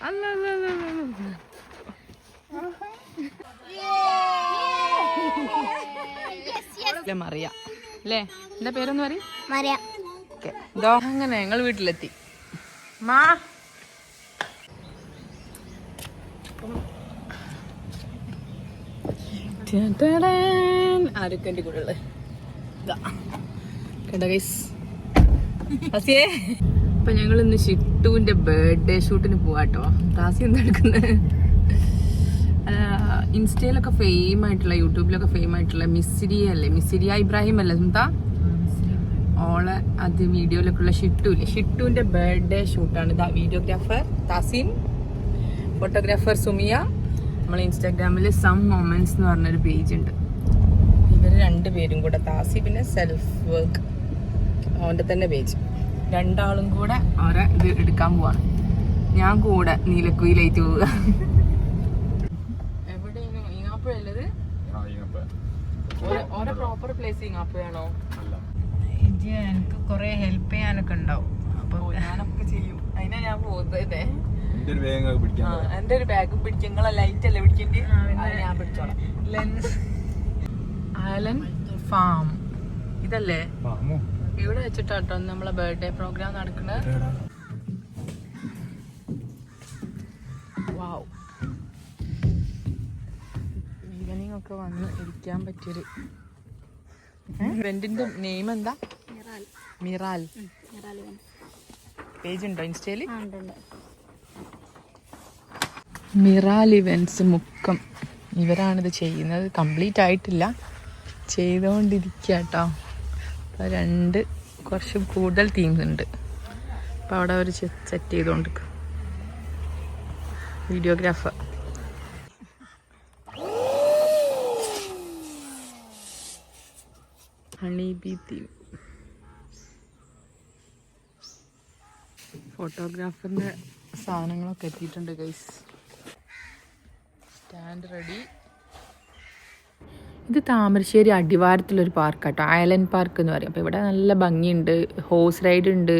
അല്ല അല്ല അല്ല അല്ല, മറിയ അല്ലേ എന്താ പേരൊന്ന് പറയും മറിയ ഇതോ അങ്ങനെ ഞങ്ങൾ വീട്ടിലെത്തി മാ ആരൊക്കെ എന്റെ കൂടെ ഉള്ളത് കേട്ടോ ഗൈസ് അപ്പൊ ഞങ്ങൾ ഇന്ന് ഷിട്ടുവിന്റെ ബർത്ത്ഡേ ഷൂട്ടിന് പോവാട്ടോ ദാസി എന്താ എടുക്കുന്നത് ഇൻസ്റ്റയിലൊക്കെ ഫെയിം ആയിട്ടുള്ള യൂട്യൂബിലൊക്കെ ഫെയിം ആയിട്ടുള്ള മിസ്സിരിയ അല്ലേ? മിസ്സിരിയ ഇബ്രാഹിം അല്ലേ സുന്ത ഓളെ അത് വീഡിയോയിലൊക്കെ ഉള്ള ഷിട്ടു ഇല്ലേ? ഷിട്ടുവിന്റെ ബർത്ത്ഡേ ഷൂട്ടാണ്. ഇതാ വീഡിയോഗ്രാഫർ താസിൻ ഫോട്ടോഗ്രാഫർ സുമിയ. നമ്മൾ ഇൻസ്റ്റാഗ്രാമിൽ സം മൊമെന്റ്സ് എന്ന് പറഞ്ഞൊരു പേജ് ഉണ്ട്. ഇവർ രണ്ടുപേരും കൂടെ താസി പിന്നെ സെൽഫ് വർക്ക് അവന്റെ തന്നെ പേജ് രണ്ടാളും കൂടെ അവരെ ഇത് എടുക്കാൻ പോവാണ്. ഞാൻ കൂടെ നീലക്കുയിലേക്ക് പോവുക. എവിടെയാണ് ഈങ്ങാപ്പുഴയുള്ളത് ഓരോ പ്രോപ്പർ പ്ലേസ് ഈങ്ങാപ്പുഴയാണോ എനിക്ക് കുറെ ഹെൽപ്പ് ചെയ്യാനൊക്കെ ഉണ്ടാവും. അപ്പൊ ഞാനൊക്കെ ചെയ്യും. അതിനാ ഞാൻ പോകുന്നത്. ആ, എന്റെ ഒരു ബാഗ് പിടിക്കും. നിങ്ങളെ ലൈറ്റ് അല്ലേ പിടിക്കേണ്ടി? ഞാൻ പിടിച്ചോളാം. ലെൻസ്. Alan farm. ഇതല്ലേ? ഇവിടെ വെച്ചിട്ടാട്ടോ നമ്മളെ ബർത്ത്ഡേ പ്രോഗ്രാം നടക്കുന്നത് വാവ് ഈവനിങ് ഒക്കെ വന്ന് ഇരിക്കാൻ പറ്റിയൊരു ഫ്രണ്ടിന്റെ നെയിം എന്താ? മിറാൽ. പേജ് ഉണ്ടോ ഇൻസ്റ്റയിൽ? മിറാൽ ഇവൻസ് മുക്കം. ഇവരാണിത് ചെയ്യുന്നത്. കംപ്ലീറ്റ് ആയിട്ടില്ല. ചെയ്തുകൊണ്ടിരിക്കുക കേട്ടോ രണ്ട് കുറച്ച് കൂടുതൽ തീംസ് ഉണ്ട്. അപ്പോൾ അവിടെ അവർ സെറ്റ് ചെയ്തുകൊണ്ട് വീഡിയോഗ്രാഫർ ഹണി ബി തീം ഫോട്ടോഗ്രാഫറിന്റെ സാധനങ്ങളൊക്കെ എത്തിയിട്ടുണ്ട് ഗൈസ് സ്റ്റാൻഡ് റെഡി ഇത് താമരശ്ശേരി അടിവാരത്തിലൊരു പാർക്കാട്ടോ. ഐലൻഡ് പാർക്ക് എന്ന് പറയും. അപ്പോൾ ഇവിടെ നല്ല ഭംഗിയുണ്ട്. ഹോഴ്സ് റൈഡ് ഉണ്ട്.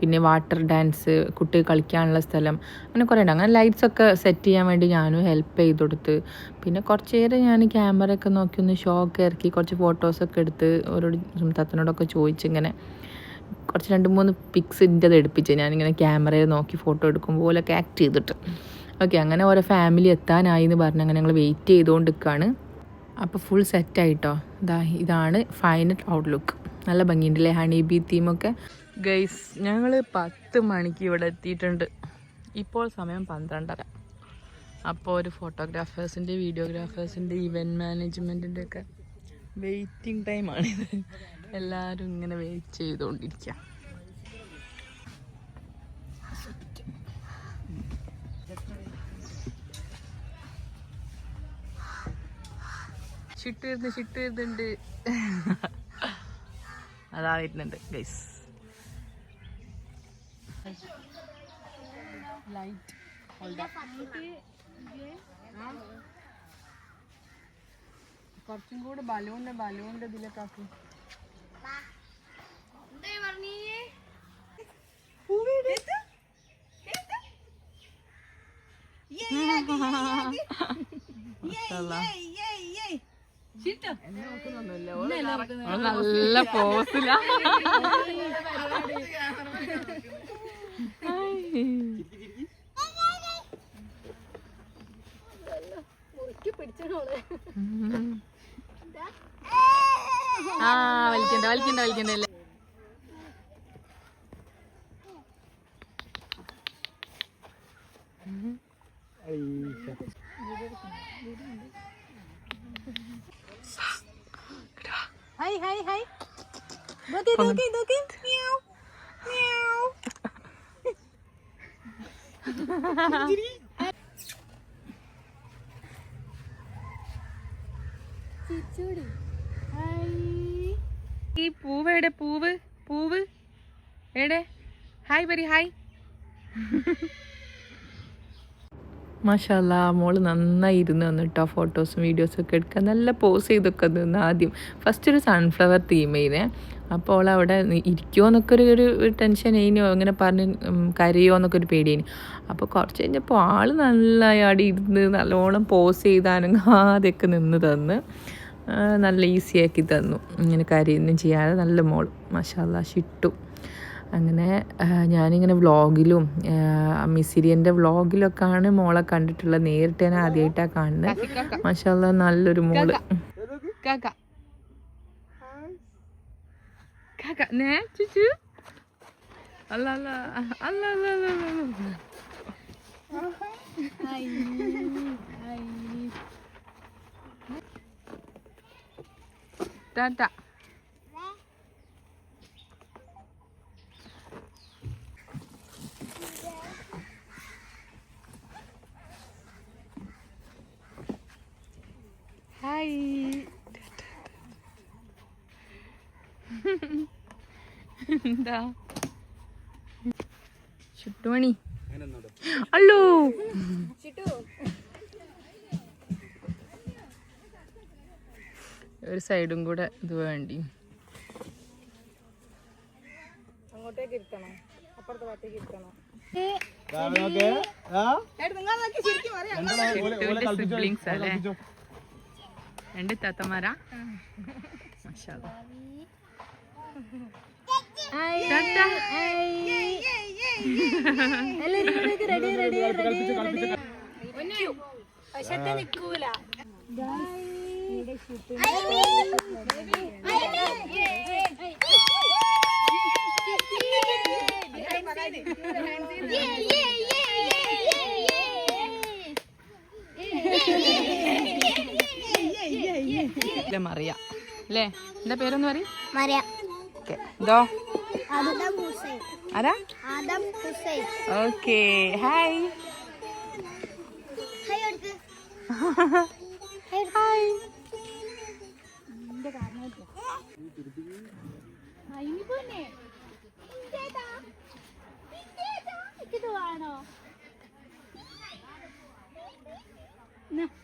പിന്നെ വാട്ടർ ഡാൻസ് കുട്ടികൾ കളിക്കാനുള്ള സ്ഥലം. അങ്ങനെ കുറേ ഉണ്ട്. അങ്ങനെ ലൈറ്റ്സ് ഒക്കെ സെറ്റ് ചെയ്യാൻ വേണ്ടി ഞാനും ഹെൽപ്പ് ചെയ്ത് കൊടുത്ത്. പിന്നെ കുറച്ച് നേരം ഞാൻ ക്യാമറ ഒക്കെ നോക്കി ഒന്ന് ഷോക്ക് ഇറക്കി. കുറച്ച് ഫോട്ടോസൊക്കെ എടുത്ത് ഓരോട് തത്തനോടൊക്കെ ചോദിച്ചിങ്ങനെ കുറച്ച് രണ്ട് മൂന്ന് പിക്സ് എന്റെ അത് എടുപ്പിച്ച് ഞാനിങ്ങനെ ക്യാമറയിൽ നോക്കി ഫോട്ടോ എടുക്കും പോലൊക്കെ ആക്ട് ചെയ്തിട്ട്. ഓക്കെ അങ്ങനെ ഓരോ ഫാമിലി എത്താനായി എന്ന് പറഞ്ഞ് അങ്ങനെ ഞങ്ങൾ വെയിറ്റ് ചെയ്തുകൊണ്ട് നിൽക്കുകയാണ് അപ്പോൾ ഫുൾ സെറ്റായിട്ടോ ഇതാ ഇതാണ് ഫൈനൽ ഔട്ട്ലുക്ക് നല്ല ഭംഗിയുണ്ട് അല്ലേ ഹണി ബി തീമൊക്കെ ഗൈസ് ഞങ്ങൾ പത്ത് മണിക്ക് ഇവിടെ എത്തിയിട്ടുണ്ട്. ഇപ്പോൾ സമയം പന്ത്രണ്ടര. അപ്പോൾ ഒരു ഫോട്ടോഗ്രാഫേഴ്സിന്റെ വീഡിയോഗ്രാഫേഴ്സിന്റെ ഇവന്റ് മാനേജ്മെന്റിന്റെ ഒക്കെ വെയിറ്റിംഗ് ടൈമാണിത് എല്ലാവരും ഇങ്ങനെ വെയിറ്റ് ചെയ്തുകൊണ്ടിരിക്കുക ചിട്ട് വരുന്നു ചിട്ട് വരുന്നുണ്ട് അതാ വരുന്നുണ്ട് ഗൈസ് ലൈറ്റ് കുറച്ചും കൂടെ ബലൂണ്ട് ബലൂണ്ട് ഇതിലൊക്കെ ആക്കി. നല്ല പോസില ആ വലിക്കണ്ട വലിക്കണ്ട വലിക്കണ്ടല്ലേ Thank ഹായ് ഹായ് നോക്കി നോക്കി നോക്കി മ്യാവ് മ്യാവ് ചിച്ചൂടി ഹായ് ഈ പൂവ് എവിടെ പൂവ് പൂവ് എവിടെ ഹായ് പരി ഹായ് മാഷാല്ല മോൾ നന്നായി ഇരുന്ന് വന്നിട്ടോ ഫോട്ടോസും വീഡിയോസും ഒക്കെ എടുക്കുക നല്ല പോസ് ചെയ്തൊക്കെ നിന്ന് ആദ്യം. ഫസ്റ്റ് ഒരു സൺഫ്ലവർ തീമയിനെ അപ്പോൾ അവൾ അവിടെ ഇരിക്കുമോ എന്നൊക്കെ ഒരു ഒരു ടെൻഷൻ ഇനിയോ അങ്ങനെ പറഞ്ഞ് കരയോ എന്നൊക്കെ ഒരു പേടിയേനി അപ്പോൾ കുറച്ച് കഴിഞ്ഞപ്പോൾ ആൾ നല്ല അവിടെ ഇരുന്ന് നല്ലോണം പോസ് ചെയ്താനങ്ങാതെയൊക്കെ നിന്ന് തന്ന് നല്ല ഈസിയാക്കി തന്നു. ഇങ്ങനെ കരയൊന്നും ചെയ്യാതെ നല്ല മോൾ മഷാല്ല ഷിട്ടു. അങ്ങനെ ഞാനിങ്ങനെ വ്ളോഗിലും മിസിരിയന്റെ വ്ളോഗിലൊക്കെയാണ് മോളെ കണ്ടിട്ടുള്ളത്. നേരിട്ട് ഞാൻ ആദ്യമായിട്ടാണ് കാണുന്നത് മഷാല്ല നല്ലൊരു മോൾ. കാക്ക. കാക്ക. നേ ചുച്ചു അല്ല അല്ല അല്ല അല്ല അല്ല അല്ല ഹായ് ഹായ് ടാറ്റ ഹായ് എന്താ? ചുട്ടുമണി. അല്ലോ. ഒരു സൈഡും കൂടെ ഇത് വേണ്ടി. സിബ്ലിങ്സ് അല്ലേ രണ്ട് താത്തമാരാ മാഷാ അല്ലാ. Tata. Ready ready ready ready പക്ഷെ നിക്കൂല അല്ലേ? എന്താ പേരൊന്ന് പറയും. മറിയാം ഓക്കെ. ഇതോ? ആരാ? ഓക്കെ. ഹായ്. ഹായ് വേണോ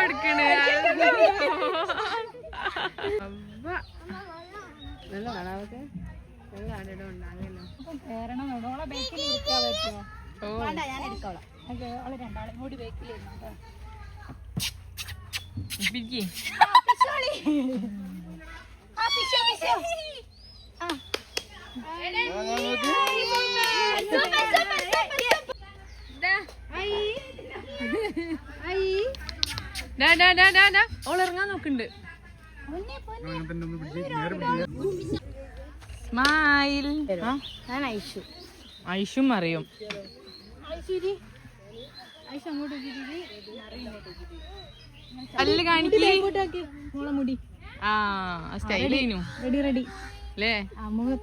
എടുക്കണ് അമ്മ നല്ല കാണാവൊക്കെ നല്ല ആടയുടെ ഉണ്ടാകല്ലോ ഓ ഞാൻ എടുത്തോളാം അവൾ രണ്ടാളും കൂടി ബേക്കിലിരുന്നു പിജി ഡാ ആ ഡാ ഡാ ഇറങ്ങാൻ നോക്കുന്നുണ്ട് സ്മൈൽ. ഞാൻ ഐഷു. ഐഷും അറിയും. പല്ല് കാണിക്കേ. മോളെ മുടി. ആ സ്റ്റൈൽ റെഡി റെഡി. അല്ലേ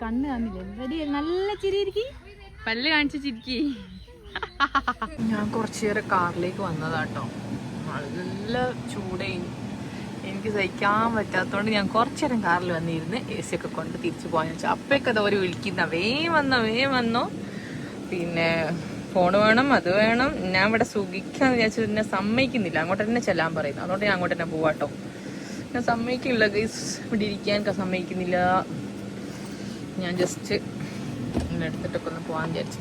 കണ്ണ് കാണില്ല? റെഡി നല്ല ചിരിയിരിക്കി. പല്ല് കാണിച്ച് ചിരിക്കി ഞാൻ കുറച്ചു നേരം കാറിലേക്ക് വന്നതാട്ടോ. നല്ല ചൂടേയും എനിക്ക് സഹിക്കാൻ പറ്റാത്തതുകൊണ്ട് ഞാൻ കുറച്ചു നേരം കാറിൽ വന്നിരുന്ന് എ സി ഒക്കെ കൊണ്ട് തിരിച്ചു പോകാൻ വെച്ചാൽ അപ്പൊക്കെ അത് അവർ വിളിക്കുന്ന. വേ വന്നോ വേ വന്നോ. പിന്നെ ഫോൺ വേണം അത് വേണം. ഞാൻ ഇവിടെ സുഖിക്കാന്ന് വിചാരിച്ചു. എന്നെ സമ്മതിക്കുന്നില്ല. അങ്ങോട്ട് തന്നെ ചെല്ലാൻ പറയുന്നു. അതുകൊണ്ട് ഞാൻ അങ്ങോട്ട് തന്നെ പോവാട്ടോ. ഞാൻ സമ്മതിക്കുന്നില്ല ഗൈസ് ഇവിടെ ഇരിക്കാൻ ഒക്കെ സമ്മതിക്കുന്നില്ല. ഞാൻ ജസ്റ്റ് എടുത്തിട്ടൊക്കെ ഒന്ന് പോകാൻ വിചാരിച്ചു.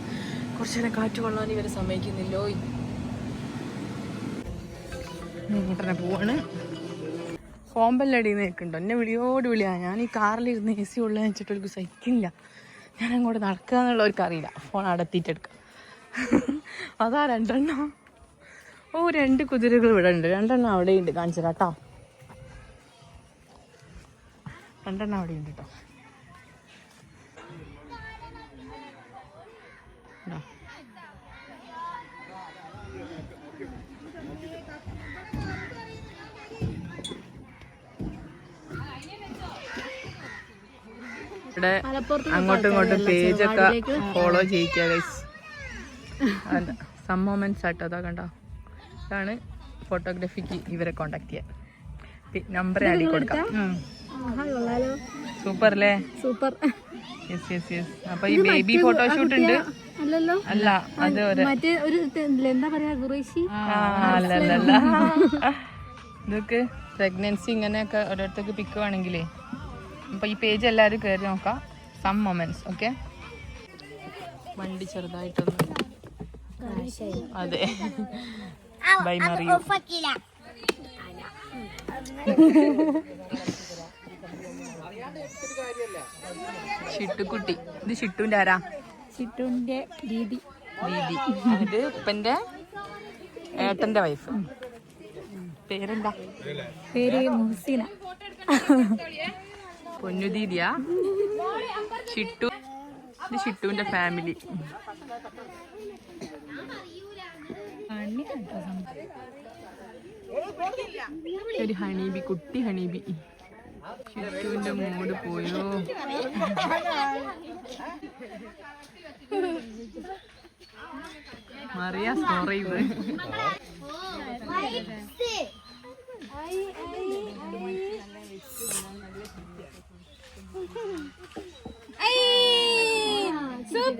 കുറച്ചു നേരം കാറ്റ് കൊള്ളാൻ ഇവരെ സമ്മതിക്കുന്നില്ലോ. ഇങ്ങോട്ടന്നെ പോവാണ്. ബെല്ലടിയിൽ നിൽക്കുന്നുണ്ടോ എന്നെ വിളിയോട് വിളിയാ. ഞാൻ ഈ കാറിലിരുന്ന് എ സി ഉള്ളതെന്ന് വെച്ചിട്ട് ഒരു സഹിക്കില്ല ഞാൻ അങ്ങോട്ട് നടക്കുക എന്നുള്ളവർക്ക് അറിയില്ല. ഫോൺ അടത്തിയിട്ടെടുക്കാം അതാ രണ്ടെണ്ണം. ഓ രണ്ട് കുതിരകൾ ഇവിടെ ഉണ്ട്. രണ്ടെണ്ണം അവിടെ ഉണ്ട് കാണിച്ചു കേട്ടോ. രണ്ടെണ്ണം അവിടെ ഉണ്ട് കേട്ടോ. ഇവിടെ അങ്ങോട്ടും ഇങ്ങോട്ടും ഒക്കെ ഫോളോ ചെയ്യിക്കുക ഗൈസ് സം മൊമെന്റ്സ് ആട്ടോ അതാ കണ്ടോ? ഇതാണ് ഫോട്ടോഗ്രാഫിക്ക് ഇവരെ കോണ്ടാക്ട് ചെയ്യാൻ. നമ്പർ ആടി കൊടുക്കാം. സൂപ്പർ അല്ലേ? സൂപ്പർ യെസ് യെസ് യെസ് അപ്പൊ ഈ ബേബി ഫോട്ടോഷൂട്ട് ഉണ്ട്. അല്ലല്ലോ? അല്ല അത് ഒരു മറ്റേ ഒരു എന്താ പറയാ ഇതൊക്കെ പ്രഗ്നൻസി ഇങ്ങനെയൊക്കെ ഓരോരുത്തർക്ക് പിക്കുവാണെങ്കിലേ അപ്പൊ ഈ പേജ് എല്ലാവരും കയറി നോക്കാം. സം മൊമെന്റ്സ് ഓക്കെ വണ്ടി ചെറുതായിട്ടൊന്ന് അതെ. ബൈ മറിയു ഷിട്ടുക്കുട്ടി. ഇത് ഷിട്ടുവിന്റെ ആരാ? ചിട്ടുവിന്റെ ദീദി. ദീദി. ഇത് ഉപ്പന്റെ ഏട്ടന്റെ വൈഫ് പേരെന്താ? പേര് മുഹസീന. പൊന്നു ദീദിയാ. ഷിട്ടു ഇത് ഷിട്ടുവിന്റെ ഫാമിലി ഒരു ഹണീബി കുട്ടി ഹണീബി. ഷിട്ടുവിന്റെ മൂട് പോയോ? മറിയ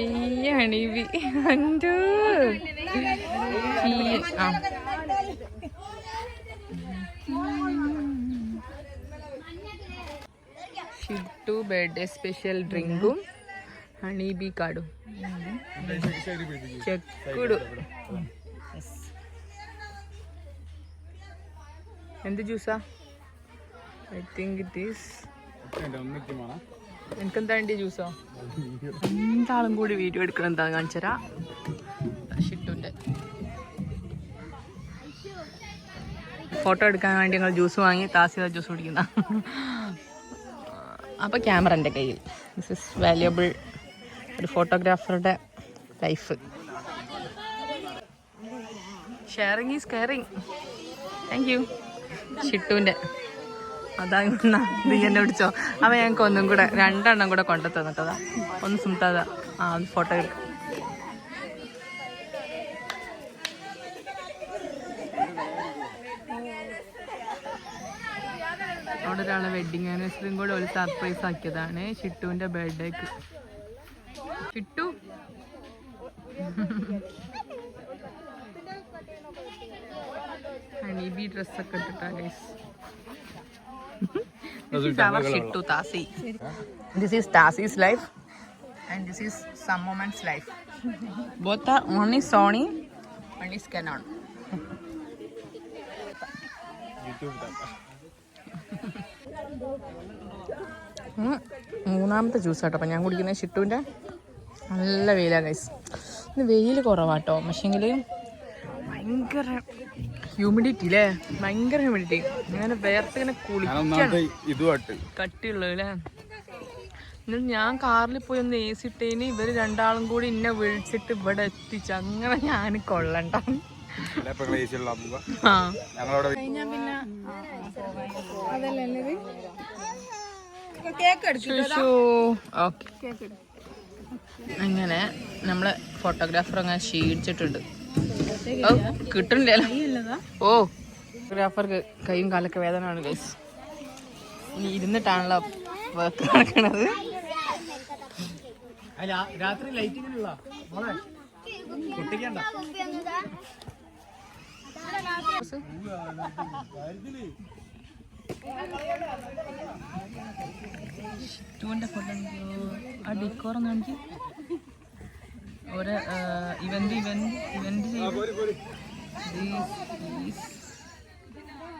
സൂപ്പർ ഹണീബി അഞ്ചു ആ. ഷിട്ടു ബർത്ത്ഡേ സ്പെഷ്യൽ ഡ്രിങ്കും ഹണീബി കാർഡും ചെക്കുടു. എന്ത് ജ്യൂസാ? ഐ തിങ്ക് ഇറ്റ് ഈസ് എനിക്കെന്താ വേണ്ടി ജ്യൂസോ എന്താളും കൂടി വീഡിയോ എടുക്കണം എന്താ കാണിച്ചരാ ഷിട്ടുന്റെ ഫോട്ടോ എടുക്കാൻ വേണ്ടി ഞങ്ങൾ ജ്യൂസ് വാങ്ങി താസിത ജ്യൂസ് കുടിക്കുന്ന. അപ്പോൾ ക്യാമറ എന്റെ കയ്യിൽ. ദിസ് ഇസ് വാല്യുബിൾ ഒരു ഫോട്ടോഗ്രാഫറുടെ life sharing is caring thank you ഷിട്ടുവിന്റെ. അതാ നീ എന്നെ വിളിച്ചോ? അവ ഞങ്ങൾക്ക് ഒന്നും കൂടെ രണ്ടെണ്ണം കൂടെ കൊണ്ടു തന്നിട്ടതാ. ഒന്ന് സുമിത്താതാ ആ ഒന്ന് ഫോട്ടോ എടുക്കാം. അവിടെ ഒരാളെ വെഡിങ് ആനിവേഴ്സറിയും കൂടെ ഒരു സർപ്രൈസ് ആക്കിയതാണ്. ഷിട്ടുവിന്റെ ബർത്ത്ഡേക്ക് ഷിട്ടു? ഹണീബി ഡ്രസ്സൊക്കെ ഇട്ടിട്ടാ guys This is our Shittu Tasi. This is Tasi's life and this is some moment's life. Both are only Sony, one is Canon. മൂന്നാമത്തെ ജ്യൂസ് കേട്ടോ അപ്പം ഞാൻ കുടിക്കുന്നത് ഷിട്ടുവിന്റെ നല്ല വെയിലാണ് ഗൈസ് ഇന്ന് വെയിൽ കുറവാട്ടോ പക്ഷേങ്കിൽ ഭയങ്കര ഹ്യൂമിഡിറ്റി അല്ലേ ഭയങ്കര ഹ്യൂമിഡിറ്റി അങ്ങനെ വേർത്ത് ഇങ്ങനെ കുളിക്കണം കട്ടിയുള്ളത് അല്ലേ എന്നിട്ട് ഞാൻ കാറിൽ പോയി ഒന്ന് എ സി ഇട്ടേന്. ഇവർ രണ്ടാളും കൂടി എന്നെ വിളിച്ചിട്ട് ഇവിടെ എത്തിച്ചു. അങ്ങനെ ഞാൻ കൊള്ളണ്ട. അങ്ങനെ നമ്മളെ ഫോട്ടോഗ്രാഫർ അങ്ങനെ ക്ഷീണിച്ചിട്ടുണ്ട്. കിട്ടണില്ലല്ലോ ഓ. ഫോട്ടോഗ്രാഫർക്ക് കൈയും കാലൊക്കെ വേദന ആണ് ഗൈസ് ഇനി ഇരുന്നിട്ടാണല്ലോ വർക്ക് നടക്കണത്. രാത്രി ലൈറ്റിങ്ങിനുള്ള മോളെ പൊട്ടിക്കണ്ട. ടൂവിന്റെ ഫോട്ടോ ആ ഡിക്കോറും കാണിക്കും ഒരു ഇവന്റ് ഇവന്റ് ഇവന്റ്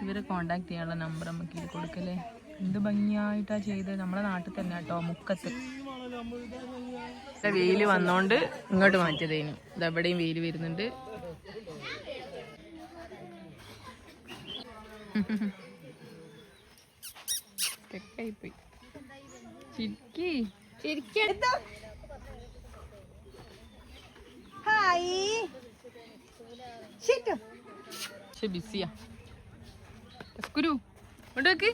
ഇവരെ കോണ്ടാക്ട് ചെയ്യാനുള്ള നമ്പർ നമുക്ക് ഇത് കൊടുക്കല്ലേ? എന്ത് ഭംഗിയായിട്ടാ ചെയ്ത്. നമ്മളെ നാട്ടിൽ തന്നെ കേട്ടോ മുക്കത്ത്. വെയിൽ വന്നോണ്ട് ഇങ്ങോട്ട് മാറ്റിയതേനു. ഇതെവിടെയും വെയിൽ വരുന്നുണ്ട്. ചിരിക്കി. ചിരിക്കി. പക്ഷെ ബിസിയാ കുരു കൊണ്ടുവെക്ക്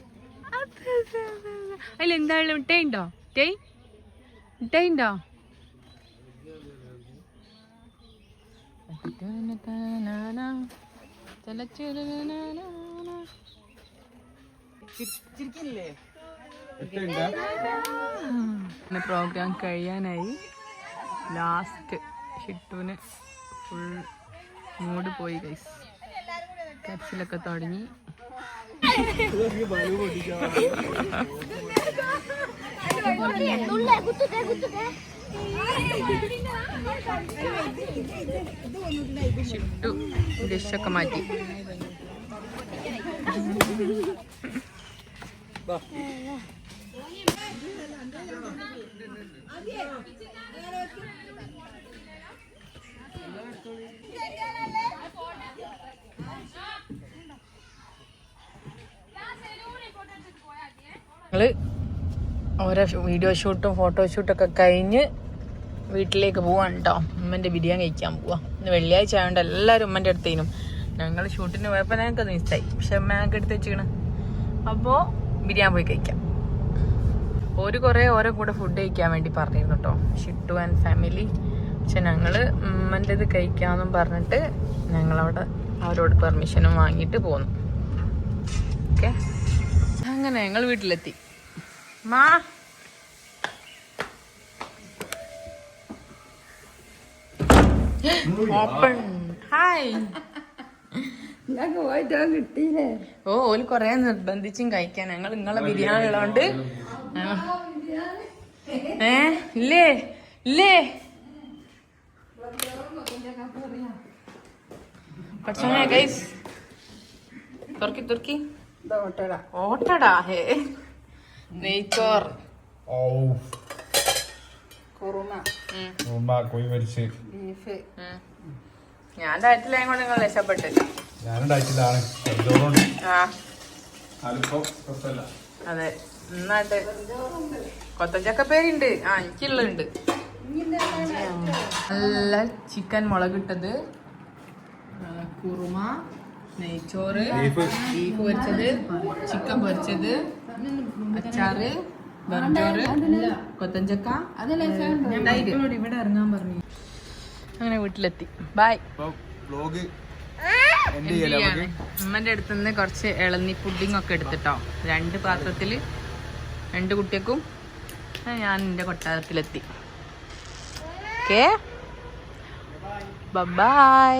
അതിലെന്താണ് മിഠായി ഉണ്ടോ മിഠായി മിഠായി ഉണ്ടോ പ്രോഗ്രാം കഴിയാനായി ലാസ്റ്റ് ഷിട്ടുവിന് ഫുൾ മൂഡ് പോയി ഗൈസ് കരച്ചിലൊക്കെ തുടങ്ങി. ഷിട്ടു ഡിഷൊക്കെ മാറ്റി. ഓരോ വീഡിയോ ഷൂട്ടും ഫോട്ടോ ഷൂട്ടൊക്കെ കഴിഞ്ഞ് വീട്ടിലേക്ക് പോവാണ് കേട്ടോ ഉമ്മന്റെ ബിരിയാണി കഴിക്കാൻ പോവാ. ഇന്ന് വെള്ളിയാഴ്ച ആയതുകൊണ്ട് എല്ലാവരും ഉമ്മന്റെ അടുത്തേനും. ഞങ്ങൾ ഷൂട്ടിന് പോയപ്പോൾ ഞങ്ങൾക്ക് മിസ്സായി പക്ഷെ അമ്മ ഞങ്ങൾക്ക് എടുത്ത് വെച്ചിരിക്കണം. അപ്പോൾ ബിരിയാണി പോയി കഴിക്കാം. ഒരു കുറേ ഓരോ കൂടെ ഫുഡ് കഴിക്കാൻ വേണ്ടി പറഞ്ഞിരുന്നു കേട്ടോ ഷിട്ടു ആൻഡ് ഫാമിലി പക്ഷെ ഞങ്ങൾ ഉമ്മന്റെത് കഴിക്കാമെന്നും പറഞ്ഞിട്ട് ഞങ്ങളവിടെ അവരോട് പെർമിഷനും വാങ്ങിയിട്ട് പോന്നു. ഓക്കെ? അങ്ങനെ ഞങ്ങൾ വീട്ടിലെത്തി. മാ. ഓപ്പൺ. ഹായ്. ഓ ഓൽ കൊറേ നിർബന്ധിച്ചും കഴിക്കാൻ. ഞങ്ങൾ നിങ്ങളെ ബിരിയാണി ഉള്ളതുകൊണ്ട് ഏ ഇല്ലേ? ഇല്ലേ? പക്ഷേ ഗൈസ് തുർക്കി തുർക്കി. ഓട്ടടാ. ഹേ. നെയ്ച്ചോർ. കോഴി മരിച്ച്. ഞാൻ ഡയറ്റിലായ കൊണ്ട് നിങ്ങൾ രക്ഷപ്പെട്ടില്ല അതെ. നന്നായിട്ട്. കൊത്തഞ്ചക്ക പേരുണ്ട്. ആ എനിക്കുള്ളുണ്ട് നല്ല ചിക്കൻ മുളകിട്ടത് കുറുമ നെയ്ച്ചോറ് ബീഫ്. പൊരിച്ചത് ചിക്കൻ പൊരിച്ചത് അച്ചാറ് ബർഗറ് കൊത്തഞ്ചക്ക. ഇവിടെ ഇറങ്ങാൻ പറഞ്ഞു. അങ്ങനെ വീട്ടിലെത്തി. ബൈ വ്ലോഗ് ഉമ്മന്റെ അടുത്ത് നിന്ന് കുറച്ച് ഇളന്നി പുഡിംഗ് ഒക്കെ എടുത്തിട്ടോ. രണ്ട് പാത്രത്തിൽ രണ്ട് കുട്ടികൾക്കും ഞാൻ എന്റെ കൊട്ടാരത്തിലെത്തി. ഓക്കെ ബൈ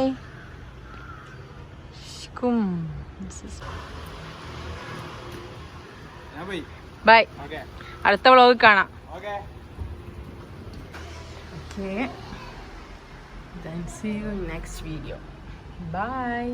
ഞാൻ പോയി ബൈ Okay. അടുത്ത വ്ളോഗ് കാണാം okay Okay. Then see you in next video. Bye.